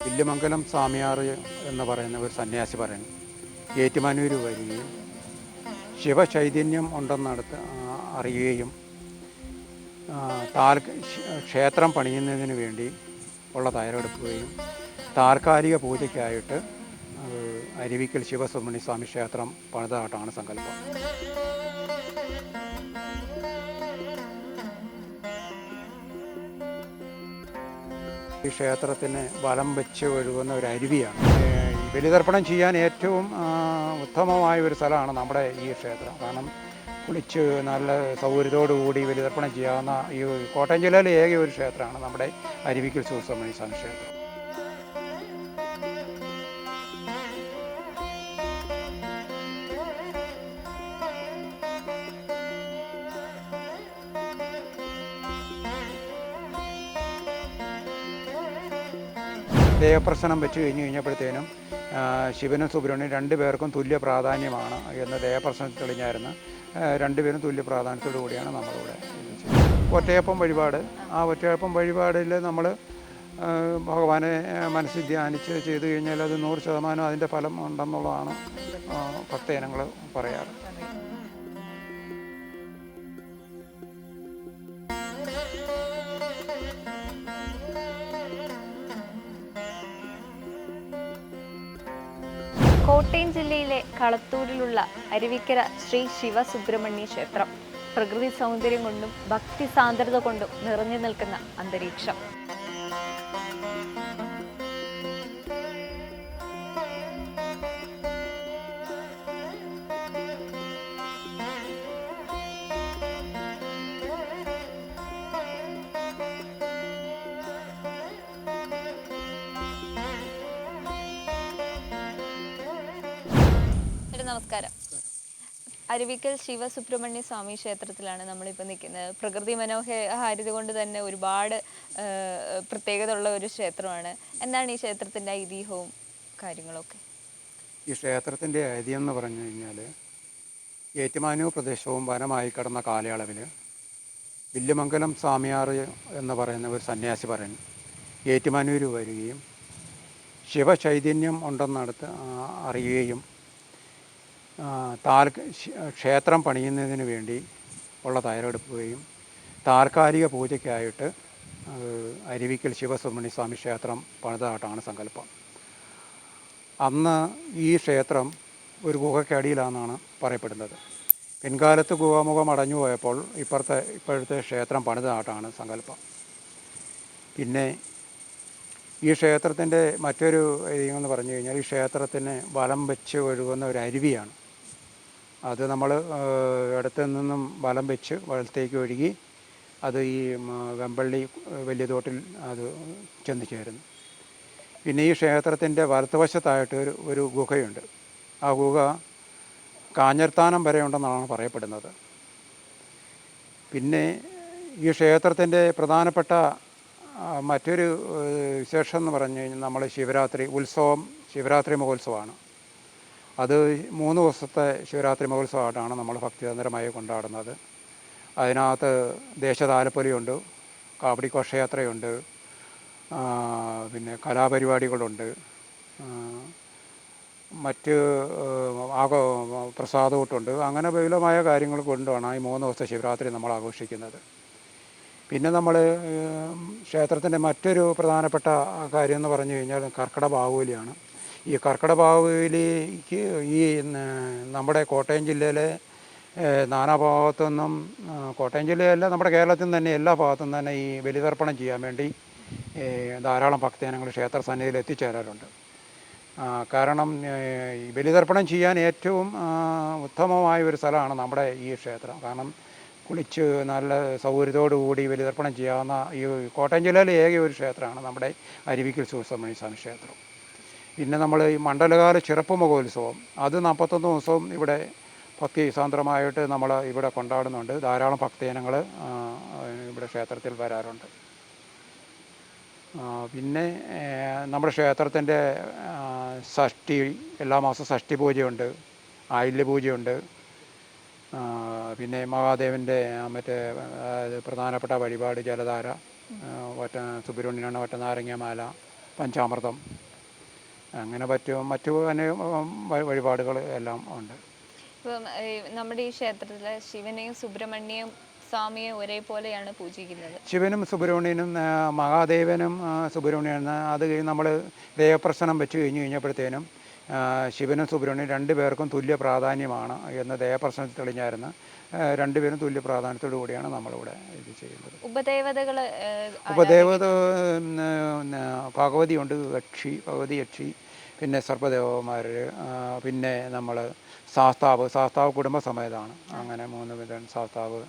വില്യമംഗലം സ്വാമിയാർ എന്ന് പറയുന്ന ഒരു സന്യാസി പറയുന്നു. ഏറ്റുമാനൂർ വരികയും ശിവചൈതന്യം ഉണ്ടെന്നടുത്ത് അറിയുകയും താൽക്ക ക്ഷേത്രം പണിയുന്നതിന് വേണ്ടി ഉള്ള തയ്യാറെടുക്കുകയും താൽക്കാലിക പൂജയ്ക്കായിട്ട് അരുവിക്കൽ ശിവസുബ്രഹ്മണ്യ സ്വാമി ക്ഷേത്രം പണിതതായിട്ടാണ് സങ്കല്പം. ഈ ക്ഷേത്രത്തിന് വലം വെച്ച് ഒഴുകുന്ന ഒരു അരുവിയാണ്. ബലിതർപ്പണം ചെയ്യാൻ ഏറ്റവും ഉത്തമമായ ഒരു സ്ഥലമാണ് നമ്മുടെ ഈ ക്ഷേത്രം. കാരണം കുളിച്ച് നല്ല സൗകര്യത്തോടു കൂടി ബലിതർപ്പണം ചെയ്യാവുന്ന ഈ കോട്ടയം ജില്ലയിലെ ഏക ഒരു ക്ഷേത്രമാണ് നമ്മുടെ അരുവിക്കൽ ശിവസുബ്രഹ്മണ്യ സ്വാമി ക്ഷേത്രം. ദേവപ്രശ്നം വെച്ച് കഴിഞ്ഞ് കഴിഞ്ഞപ്പോഴത്തേനും ശിവനും സുബ്രഹ്മണ്യം രണ്ടു പേർക്കും തുല്യ പ്രാധാന്യമാണ് എന്ന ദേവപ്രശ്നത്തിൽ തെളിഞ്ഞായിരുന്നു. രണ്ടുപേരും തുല്യ പ്രാധാന്യത്തോടു കൂടിയാണ് നമ്മളിവിടെ ഒറ്റയപ്പം വഴിപാട്. ആ ഒറ്റയപ്പം വഴിപാടിൽ നമ്മൾ ഭഗവാനെ മനസ്സിൽ ധ്യാനിച്ച് ചെയ്തു കഴിഞ്ഞാൽ അത് നൂറ് ശതമാനം അതിന്റെ ഫലം ഉണ്ടെന്നുള്ളതാണ് ഭക്തജനങ്ങൾ പറയാറ്. കോട്ടയം ജില്ലയിലെ കളത്തൂരിലുള്ള അരുവിക്കര ശ്രീ ശിവസുബ്രഹ്മണ്യ ക്ഷേത്രം. പ്രകൃതി സൗന്ദര്യം കൊണ്ടും ഭക്തി സാന്ദ്രത കൊണ്ടും നിറഞ്ഞു നിൽക്കുന്ന അന്തരീക്ഷം. നമസ്കാരം. അരുവിക്കൽ ശിവസുബ്രഹ്മണ്യ സ്വാമി ക്ഷേത്രത്തിലാണ് നമ്മളിപ്പോൾ നിൽക്കുന്നത്. പ്രകൃതി മനോഹാരിത കൊണ്ട് തന്നെ ഒരുപാട് പ്രത്യേകത ഉള്ള ഒരു ക്ഷേത്രമാണ്. എന്താണ് ഈ ക്ഷേത്രത്തിന്റെ ഐതിഹ്യവും കാര്യങ്ങളൊക്കെ? ഈ ക്ഷേത്രത്തിന്റെ ഐതിഹ്യം എന്ന് പറഞ്ഞു കഴിഞ്ഞാൽ ഏറ്റുമാനൂർ പ്രദേശവും വനമായി കടന്ന കാലയളവിൽ വില്യമംഗലം സ്വാമിയാർ എന്ന് പറയുന്ന ഒരു സന്യാസി പറയുന്നു ഏറ്റുമാനൂർ വരികയും ശിവചൈതന്യം ഉണ്ടെന്നടുത്ത് അറിയുകയും താൽക്ക ക്ഷ- ക്ഷേത്രം പണിയുന്നതിന് വേണ്ടി ഉള്ള തയ്യാറെടുക്കുകയും താൽക്കാലിക പൂജയ്ക്കായിട്ട് അരുവിക്കൽ ശിവസുബ്രഹ്മണ്യ സ്വാമി ക്ഷേത്രം പണിതതായിട്ടാണ് സങ്കല്പം. അന്ന് ഈ ക്ഷേത്രം ഒരു ഗുഹയ്ക്കടിയിലാണെന്നാണ് പറയപ്പെടുന്നത്. പിൻകാലത്ത് ഗുഹാമുഖം അടഞ്ഞു പോയപ്പോൾ ഇപ്പുറത്തെ ഇപ്പോഴത്തെ ക്ഷേത്രം പണിതതായിട്ടാണ് സങ്കല്പം. പിന്നെ ഈ ക്ഷേത്രത്തിന്റെ മറ്റൊരു എന്ന് പറഞ്ഞു കഴിഞ്ഞാൽ ഈ ക്ഷേത്രത്തിന് വലം വെച്ച് ഒഴുകുന്ന ഒരു അരുവിയാണ്. അത് നമ്മൾ ഇടത്തു നിന്നും വലം വെച്ച് വലത്തേക്ക് ഒഴുകി അത് ഈ വെമ്പള്ളി വലിയ തോട്ടിൽ അത് ചെന്ന് ചേരുന്നു. പിന്നെ ഈ ക്ഷേത്രത്തിന്റെ വലത്തുവശത്തായിട്ട് ഒരു ഒരു ഗുഹയുണ്ട്. ആ ഗുഹ കാഞ്ഞർത്താനം വരെ ഉണ്ടെന്നാണ് പറയപ്പെടുന്നത്. പിന്നെ ഈ ക്ഷേത്രത്തിന്റെ പ്രധാനപ്പെട്ട മറ്റൊരു വിശേഷം എന്ന് പറഞ്ഞു കഴിഞ്ഞാൽ നമ്മൾ ശിവരാത്രി ഉത്സവം ശിവരാത്രി മഹോത്സവമാണ്. അത് മൂന്ന് ദിവസത്തെ ശിവരാത്രി മഹോത്സവമായിട്ടാണ് നമ്മൾ ഭക്തിതന്ത്രമായി കൊണ്ടാടുന്നത്. അതിനകത്ത് ദേശതാലപ്പൊലിയുണ്ട് കാവടി ഘോഷയാത്രയുണ്ട് പിന്നെ കലാപരിപാടികളുണ്ട്. മറ്റ് ആഘോ പ്രസാദകൂട്ടുണ്ട് അങ്ങനെ വിപുലമായ കാര്യങ്ങൾ കൊണ്ടാണ് ഈ മൂന്ന് ദിവസത്തെ ശിവരാത്രി നമ്മൾ ആഘോഷിക്കുന്നത്. പിന്നെ നമ്മൾ ക്ഷേത്രത്തിന്റെ മറ്റൊരു പ്രധാനപ്പെട്ട കാര്യം എന്ന് പറഞ്ഞു കഴിഞ്ഞാൽ കർക്കിട ബാഹുബലിയാണ്. ഈ കർക്കിട ബാഹുബലിക്ക് ഈ നമ്മുടെ കോട്ടയം ജില്ലയിലെ നാനാഭാഗത്തു നിന്നും കോട്ടയം ജില്ലയല്ല നമ്മുടെ കേരളത്തിൽ നിന്ന് തന്നെ എല്ലാ ഭാഗത്തു തന്നെ ഈ ബലിതർപ്പണം ചെയ്യാൻ വേണ്ടി ധാരാളം ഭക്തജനങ്ങൾ ക്ഷേത്ര സന്നിധിയിൽ എത്തിച്ചേരാറുണ്ട്. കാരണം ഈ ബലിതർപ്പണം ചെയ്യാൻ ഏറ്റവും ഉത്തമമായ ഒരു സ്ഥലമാണ് നമ്മുടെ ഈ ക്ഷേത്രം. കാരണം കുളിച്ച് നല്ല സൗകര്യത്തോടു കൂടി ബലിതർപ്പണം ചെയ്യാവുന്ന ഈ കോട്ടയം ജില്ലയിലെ ഏക ഒരു ക്ഷേത്രമാണ് നമ്മുടെ അരുവിക്കൽ സുബ്രഹ്മണ്യ സ്വാമി ക്ഷേത്രം. പിന്നെ നമ്മൾ ഈ മണ്ഡലകാല ചെറുപ്പ് മഹോത്സവം അത് നാൽപ്പത്തൊന്ന് ദിവസവും ഇവിടെ ഭക്തി സാന്ദ്രമായിട്ട് നമ്മൾ ഇവിടെ കൊണ്ടാടുന്നുണ്ട്. ധാരാളം ഭക്തജനങ്ങൾ ഇവിടെ ക്ഷേത്രത്തിൽ വരാറുണ്ട്. പിന്നെ നമ്മുടെ ക്ഷേത്രത്തിന്റെ ഷഷ്ടി എല്ലാ മാസവും ഷഷ്ടി പൂജയുണ്ട് ആയില്യ പൂജയുണ്ട്. പിന്നെ മഹാദേവന്റെ മറ്റേ പ്രധാനപ്പെട്ട വഴിപാട് ജലധാര ഒറ്റ സുബ്രഹ്മണ്യനാണ് ഒറ്റനാരങ്ങമാല പഞ്ചാമൃതം. അങ്ങനെ പറ്റും മറ്റു വഴിപാടുകൾ എല്ലാം ഉണ്ട്. ഇപ്പം നമ്മുടെ ഈ ക്ഷേത്രത്തിൽ ശിവനെയും സുബ്രഹ്മണ്യയും സ്വാമിയെ ഒരേപോലെയാണ് പൂജിക്കുന്നത്. ശിവനും സുബ്രഹ്മണ്യനും മഹാദേവനും സുബ്രഹ്മണ്യനും അത് കഴിഞ്ഞ് നമ്മൾ ദേവപ്രസനം വെച്ച് കഴിഞ്ഞ് കഴിഞ്ഞപ്പോഴത്തേനും ശിവനും സുബ്രഹ്മണ്യനും രണ്ടു പേർക്കും തുല്യ പ്രാധാന്യമാണ് എന്ന് ദേവപ്രശ്നത്തിൽ തെളിഞ്ഞായിരുന്നു. രണ്ടുപേരും തുല്യ പ്രാധാന്യത്തോടു കൂടിയാണ് നമ്മളിവിടെ ഇത് ചെയ്യുന്നത്. ഉപദേവതകൾ ഉപദേവത ഭഗവതിയുണ്ട് യക്ഷി ഭഗവതി യക്ഷി പിന്നെ സർപ്പദേവന്മാർ പിന്നെ നമ്മൾ സാസ്താവ് ശാസ്താവ് കുടുംബസമേതാണ്. അങ്ങനെ മൂന്ന് വിധം സാസ്താവ്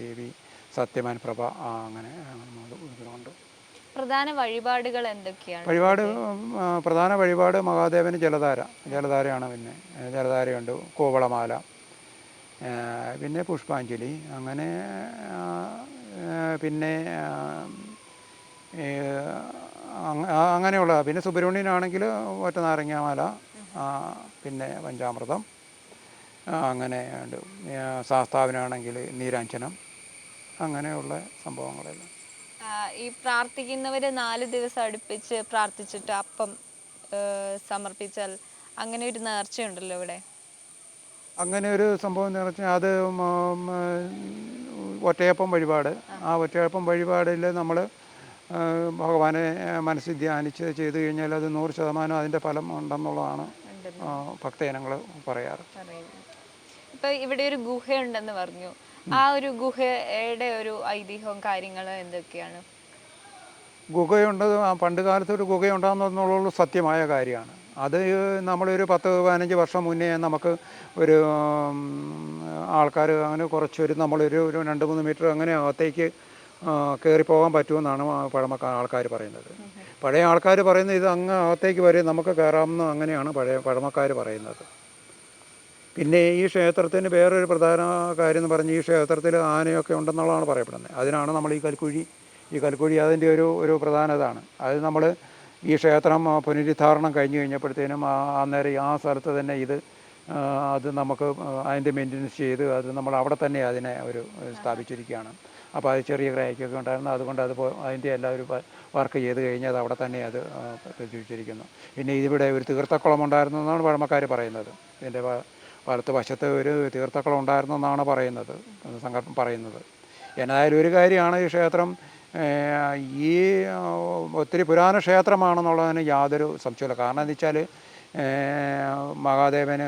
ദേവി സത്യമാൻ പ്രഭ അങ്ങനെ അങ്ങനെ മൂന്ന് പ്രധാന വഴിപാടുകൾ എന്തൊക്കെയാണ്? വഴിപാട് പ്രധാന വഴിപാട് മഹാദേവന് ജലധാര. ജലധാരയാണ് പിന്നെ. ജലധാരയുണ്ട് കോവളമാല. പിന്നെ പുഷ്പാഞ്ജലി. അങ്ങനെ പിന്നെ അങ്ങനെയുള്ള. പിന്നെ സുബ്രഹ്മണ്യനാണെങ്കിൽ ഒറ്റ നാരങ്ങാമാല പിന്നെ പഞ്ചാമൃതം അങ്ങനെ ഉണ്ട്. ശാസ്താവിനാണെങ്കിൽ നീരാഞ്ജനം അങ്ങനെയുള്ള സംഭവങ്ങളെല്ലാം. ഈ പ്രാർത്ഥിക്കുന്നവർ നാല് ദിവസം അടുപ്പിച്ച് പ്രാർത്ഥിച്ചിട്ട് അപ്പം സമർപ്പിച്ചാൽ അങ്ങനെ ഒരു നേർച്ചയുണ്ടല്ലോ ഇവിടെ? അങ്ങനെ ഒരു സംഭവം എന്ന് പറഞ്ഞാൽ അത് ഒറ്റയപ്പം വഴിപാട്. ആ ഒറ്റയപ്പം വഴിപാടിൽ നമ്മൾ ഭഗവാനെ മനസ്സിൽ ധ്യാനിച്ച് ചെയ്തു കഴിഞ്ഞാൽ അത് നൂറ് ശതമാനം അതിന്റെ ഫലം ഉണ്ടെന്നുള്ളതാണ് ഉണ്ടെന്ന്. ഭക്തജനങ്ങൾ പറയാറ്. ഇപ്പം ഇവിടെ ഒരു ഗുഹയുണ്ടെന്ന് പറഞ്ഞു. ആ ഒരു ഗുഹയുടെ ഒരു ഐതിഹ്യവും കാര്യങ്ങളും എന്തൊക്കെയാണ്? ഗുഹയുണ്ട് പണ്ട് കാലത്ത് ഒരു ഗുഹയുണ്ടാകുന്നുള്ള സത്യമായ കാര്യമാണ്. അത് നമ്മളൊരു പത്ത് പതിനഞ്ച് വർഷം മുന്നേ നമുക്ക് ഒരു ആൾക്കാർ അങ്ങനെ കുറച്ചൊരു നമ്മളൊരു ഒരു രണ്ട് മൂന്ന് മീറ്റർ അങ്ങനെ അകത്തേക്ക് കയറിപ്പോകാൻ പോകാൻ പറ്റുമെന്നാണ് പഴമ ആൾക്കാർ പറയുന്നത്. പഴയ ആൾക്കാർ പറയുന്നത് ഇത് അങ്ങ് അകത്തേക്ക് വരെ നമുക്ക് കയറാമെന്ന് അങ്ങനെയാണ് പഴയ പഴമക്കാർ പറയുന്നത്. പിന്നെ ഈ ക്ഷേത്രത്തിന് വേറൊരു പ്രധാന കാര്യം എന്ന് പറഞ്ഞ് ഈ ക്ഷേത്രത്തിൽ ആനയൊക്കെ ഉണ്ടെന്നുള്ളതാണ് പറയപ്പെടുന്നത്. അതിനാണ് നമ്മൾ ഈ കൽക്കുഴി ഈ കൽക്കുഴി അതിന്റെ ഒരു ഒരു പ്രധാനതാണ് അത് നമ്മൾ ഈ ക്ഷേത്രം പുനരുദ്ധാരണം കഴിഞ്ഞ് കഴിഞ്ഞപ്പോഴത്തേനും അന്നേരം ആ സ്ഥലത്ത് തന്നെ ഇത് അത് നമുക്ക് അതിന്റെ മെയിന്റനൻസ് ചെയ്ത് അത് നമ്മൾ അവിടെ തന്നെ അതിനെ ഒരു സ്ഥാപിച്ചിരിക്കുകയാണ്. അപ്പോൾ അത് ചെറിയ ക്രാക്കൊക്കെ ഉണ്ടായിരുന്നു. അതുകൊണ്ട് അത് അതിന്റെ ഒരു വർക്ക് ചെയ്ത് കഴിഞ്ഞാൽ അത് അവിടെ തന്നെ അത് പ്രചരിച്ചിരിക്കുന്നു. പിന്നെ ഇതിവിടെ ഒരു തീർത്ഥക്കുളം ഉണ്ടായിരുന്നു എന്നാണ് പഴമക്കാർ പറയുന്നത്. ഇതിന്റെ വലത്ത് വശത്ത് ഒരു തീർത്ഥക്കളം ഉണ്ടായിരുന്നു എന്നാണ് പറയുന്നത് സങ്കല്പം പറയുന്നത്. എന്നായാലും ഒരു കാര്യമാണ് ഈ ക്ഷേത്രം ഈ ഒത്തിരി പുരാതന ക്ഷേത്രമാണെന്നുള്ളതിന് യാതൊരു സംശയമില്ല കാരണം എന്ന് വെച്ചാൽ മഹാദേവന്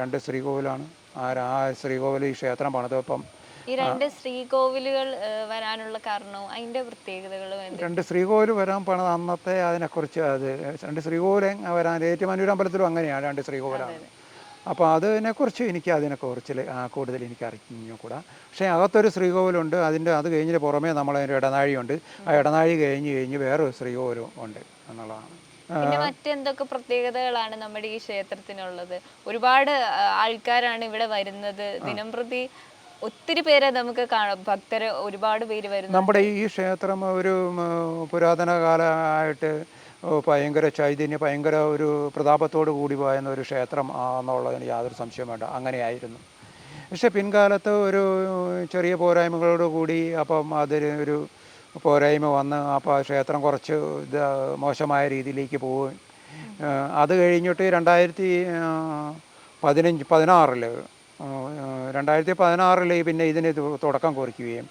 രണ്ട് ശ്രീകോവിലാണ്. ആ ആ ശ്രീകോവിൽ ഈ ക്ഷേത്രം പണിതപ്പം ഈ രണ്ട് ശ്രീകോവിലുകൾ വരാനുള്ള കാരണവും അതിന്റെ പ്രത്യേകതകളും രണ്ട് ശ്രീകോവിൽ വരാൻ പണത് അന്നത്തെ അതിനെക്കുറിച്ച് അത് രണ്ട് ശ്രീകോവിൽ വരാൻ ഏറ്റുമാനൂർ അമ്പലത്തിലും അങ്ങനെയാണ് രണ്ട് ശ്രീകോവിലാണ്. അപ്പോൾ അതിനെക്കുറിച്ച് എനിക്ക് അതിനെ ല- ആ, കൂടുതൽ എനിക്ക് അറിഞ്ഞുകൂടാ പക്ഷേ അകത്തൊരു ശ്രീകോവിലുണ്ട് അതിന്റെ അത് കഴിഞ്ഞിട്ട് പുറമേ നമ്മളതിന്റെ ഇടനാഴിയുണ്ട്. ആ ഇടനാഴി കഴിഞ്ഞ് കഴിഞ്ഞ് വേറൊരു ശ്രീകോവിലും ഉണ്ട് എന്നുള്ളതാണ്. പിന്നെ മറ്റെന്തൊക്കെ പ്രത്യേകതകളാണ് നമ്മുടെ ഈ ക്ഷേത്രത്തിനുള്ളത്? ഒരുപാട് ആൾക്കാരാണ് ഇവിടെ വരുന്നത്. ദിനം പ്രതി ഒത്തിരി പേരെ നമുക്ക് കാണാം. ഭക്തര് ഒരുപാട് പേര് വരുന്നു നമ്മുടെ ഈ ക്ഷേത്രം ഒരു പുരാതന കാലമായിട്ട് ഭയങ്കര ചൈതന്യം ഭയങ്കര ഒരു പ്രതാപത്തോട് കൂടി പോയെന്ന ഒരു ക്ഷേത്രം ആണെന്നുള്ളതിന് യാതൊരു സംശയം വേണ്ട. അങ്ങനെയായിരുന്നു. പക്ഷെ പിൻകാലത്ത് ഒരു ചെറിയ പോരായ്മകളോട് കൂടി അപ്പം അതിന് ഒരു പോരായ്മ വന്ന് അപ്പോൾ ക്ഷേത്രം കുറച്ച് ഇത് മോശമായ രീതിയിലേക്ക് പോവുകയും അത് കഴിഞ്ഞിട്ട് രണ്ടായിരത്തി പതിനഞ്ച് പതിനാറിൽ രണ്ടായിരത്തി പതിനാറിൽ പിന്നെ ഇതിന് തുടക്കം കുറിക്കുകയും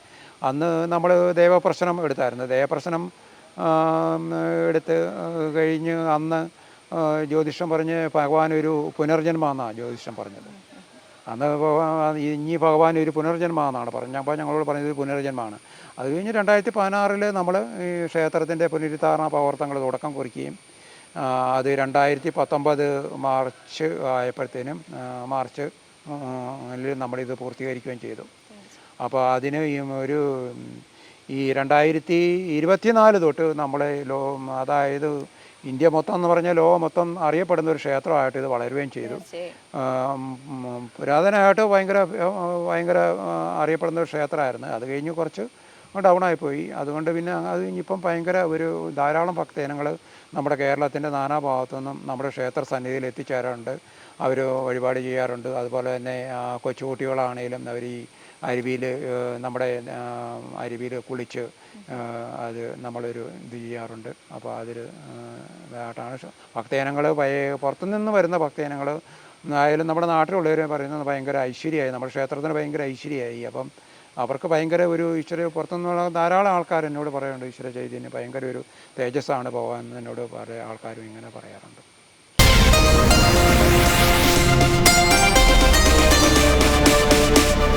അന്ന് നമ്മൾ ദേവപ്രശ്നം എടുത്തായിരുന്നു. ദേവപ്രശ്നം എടുത്ത് കഴിഞ്ഞ് അന്ന് ജ്യോതിഷം പറഞ്ഞ് ഭഗവാൻ ഒരു പുനർജന്മമെന്നാണ് ജ്യോതിഷം പറഞ്ഞത്. അന്ന് ഇനി ഭഗവാൻ ഒരു പുനർജന്മമെന്നാണ് പറഞ്ഞത്. അപ്പോൾ ഞങ്ങളോട് പറഞ്ഞത് പുനർജന്മമാണ് അത് കഴിഞ്ഞ് രണ്ടായിരത്തി പതിനാറിൽ നമ്മൾ ഈ ക്ഷേത്രത്തിന്റെ പുനരുദ്ധാരണ പ്രവർത്തനങ്ങൾ തുടക്കം കുറിക്കുകയും അത് രണ്ടായിരത്തി പത്തൊമ്പത് മാർച്ച് ആയപ്പോഴത്തേനും മാർച്ച് നമ്മളിത് പൂർത്തീകരിക്കുകയും ചെയ്തു. അപ്പോൾ അതിന് ഒരു ഈ രണ്ടായിരത്തി ഇരുപത്തിനാല് തൊട്ട് നമ്മളെ ലോ അതായത് ഇന്ത്യ മൊത്തം എന്ന് പറഞ്ഞാൽ ലോകം മൊത്തം അറിയപ്പെടുന്ന ഒരു ക്ഷേത്രമായിട്ട് ഇത് വളരുകയും ചെയ്തു. പുരാതനമായിട്ട് ഭയങ്കര ഭയങ്കര അറിയപ്പെടുന്ന ഒരു ക്ഷേത്രമായിരുന്നു. അത് കഴിഞ്ഞ് കുറച്ച് ഡൗണായിപ്പോയി അതുകൊണ്ട് പിന്നെ അത് ഇനിയിപ്പം ഭയങ്കര ഒരു ധാരാളം ഭക്തജനങ്ങൾ നമ്മുടെ കേരളത്തിന്റെ നാനാഭാഗത്തു നിന്നും നമ്മുടെ ക്ഷേത്ര സന്നിധിയിൽ എത്തിച്ചേരാറുണ്ട്. അവർ വഴിപാട് ചെയ്യാറുണ്ട്. അതുപോലെ തന്നെ കൊച്ചുകുട്ടികളാണെങ്കിലും കൊച്ചുകുട്ടികളാണേലും അവർ ഈ അരുവിയിൽ നമ്മുടെ അരുവിയിൽ കുളിച്ച് അത് നമ്മളൊരു ഇത് ചെയ്യാറുണ്ട്. അപ്പോൾ അതിൽ ഇതായിട്ടാണ് ഭക്തജനങ്ങൾ പുറത്തുനിന്ന് വരുന്ന ഭക്തജനങ്ങൾ ആയാലും നമ്മുടെ നാട്ടിലുള്ളവർ പറയുന്നത് ഭയങ്കര ഐശ്വര്യമായി നമ്മുടെ ക്ഷേത്രത്തിന് ഭയങ്കര ഐശ്വര്യമായി. അപ്പം അവർക്ക് ഭയങ്കര ഒരു ഈശ്വര പുറത്തുനിന്നുള്ള ധാരാളം ആൾക്കാർ എന്നോട് പറയാറുണ്ട് ഈശ്വര ചൈതന്യം ഭയങ്കര ഒരു തേജസ്സാണ് പോകാൻ എന്നോട് പറയാ ആൾക്കാരും ഇങ്ങനെ പറയാറുണ്ട്.